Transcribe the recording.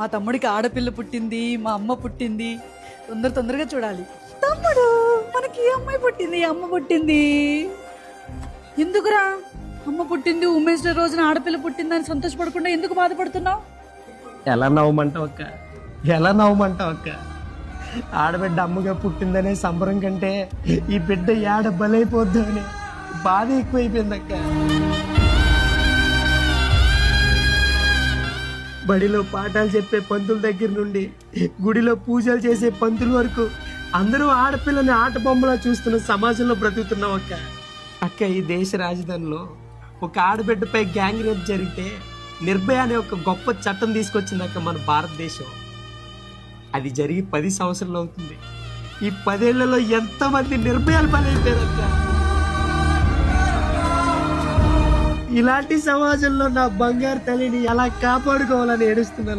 మా తమ్ముడికి ఆడపిల్ల పుట్టింది మా అమ్మ పుట్టింది. తొందర తొందరగా చూడాలి. తమ్ముడు మనకి ఈ అమ్మాయి పుట్టింది? ఈ అమ్మ పుట్టింది. ఎందుకురా? అమ్మ పుట్టింది ఉమెన్స్ డే రోజున ఆడపిల్ల పుట్టిందని సంతోషపడకుండా ఎందుకు బాధపడుతున్నావు? ఎలా నవ్వమంటావు అక్క? ఎలా నవ్వమంటావు అక్క? ఆడబిడ్డ అమ్మగా పుట్టిందనే సంబరం కంటే ఈ బిడ్డ ఏడ బలైపోద్దు అని బాధ ఎక్కువైపోయింది అక్క. బడిలో పాఠాలు చెప్పే పంతుల దగ్గర నుండి గుడిలో పూజలు చేసే పంతుల వరకు అందరూ ఆడపిల్లని ఆట బొమ్మలా చూస్తున్న సమాజంలో బ్రతుకుతున్నాం అక్క. అక్క ఈ దేశ రాజధానిలో ఒక ఆడబిడ్డపై గ్యాంగ్ రేప్ జరిగితే నిర్భయ అనే ఒక గొప్ప చట్టం తీసుకొచ్చిందక్క మన భారతదేశం. అది జరిగి పది సంవత్సరాలు అవుతుంది. ఈ పదేళ్ళలో ఎంతమంది నిర్భయాలు పని బలైపోయారక్క ఇలాంటి సమాజంలో నా బంగారు తల్లిని ఎలా కాపాడుకోవాలని ఏడుస్తున్నాను.